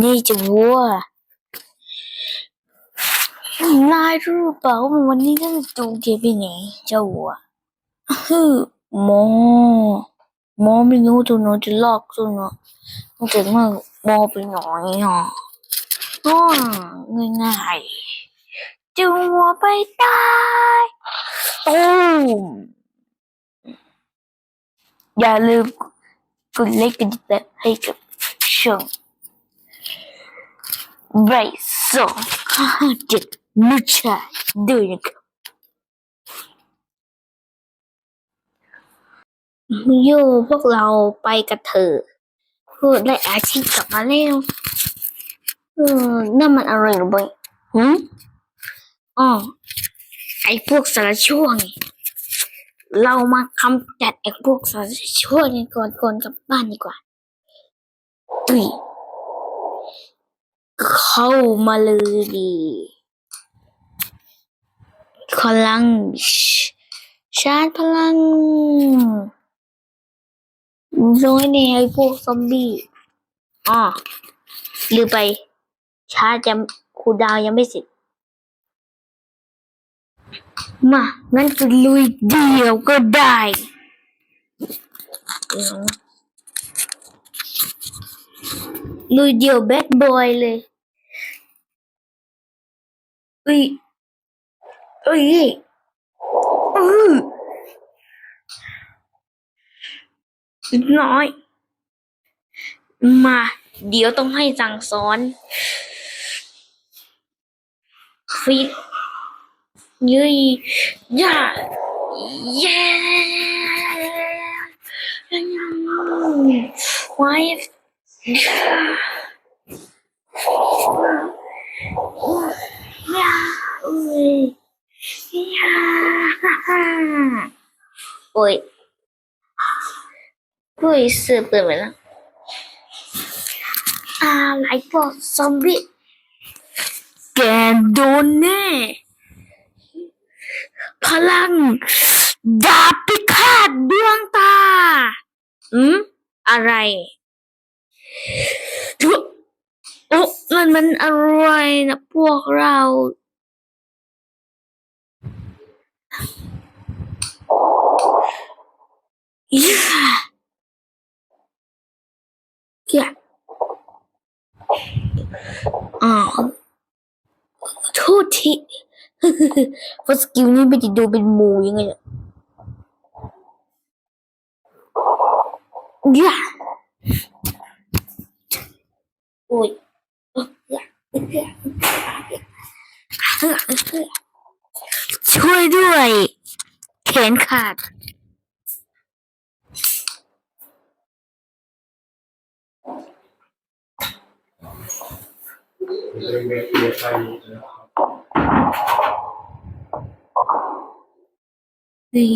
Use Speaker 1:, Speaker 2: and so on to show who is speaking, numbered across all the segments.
Speaker 1: นี่จะวัวนายรู้เปล่าว่าวันนี้ฉันจะจูงแกไปไหนเจ้าวัวฮึมอมอไม่รู้ตัวหนูจะลอกตัวหนูตั้งแต่เมื่อหมอไปหน่อยอะอ้อง่ายจูงวัวไปตายตูมอย่าลืมกดไลค์กดติดตามให้กับช่อง ใบสองห้าเจ็ดนุชาด้วยนะครับโย่พวกเราไปกันเถอพูดได้อาชีพกลับมาแล้วเออนั่นมันอะไรหรือเปล่าหืมอ๋อไอพวกสารชั่วไงเรามากำจัดไอพวกสารชั่วกันก่อนก่อนกลับบ้านดีกว่าตุย เข้ามาเลยดิพลัง ชาร์จพลังน้อยในไอ้พวกซอมบี้อ๋อลืมไป ชาร์จยังคูดาวยังไม่เสร็จ มางั้นก็ลุยเดียวก็ได้ลุยเดียวแบดบอยเลย เอ้ยเอ้ยอือน้อย มา เดี๋ยวต้องให้สั่งสอนฟิตยืยย่าเย้ไว้ย่าเอ้ยย่าฮ่าฮ่า โอ้ยผู้ยซื้อปืนไปแล้วอะไรพวกซอมบี้แกโดนแน่พลังดาบพิฆาตดวงตา อืม อะไรทุโอ้นั่นมันอะไรนะพวกเรา ย่าย่าอ๋อโทษทีเพราะสกิลนี้ไม่ได้ดูเป็นหมูยังไงเนี่ยย่าโอ้ยช่วยด้วย แขนขาด ดี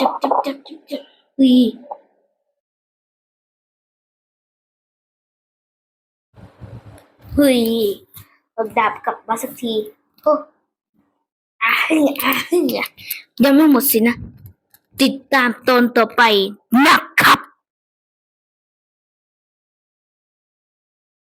Speaker 1: จับจับจับจับจับดีเฮ้ยเอาดาบกลับมาสักทีโอ้อาเฮ้ยอาเฮ้ยยังไม่หมดสินะ ติดตามตอนต่อไปหนัก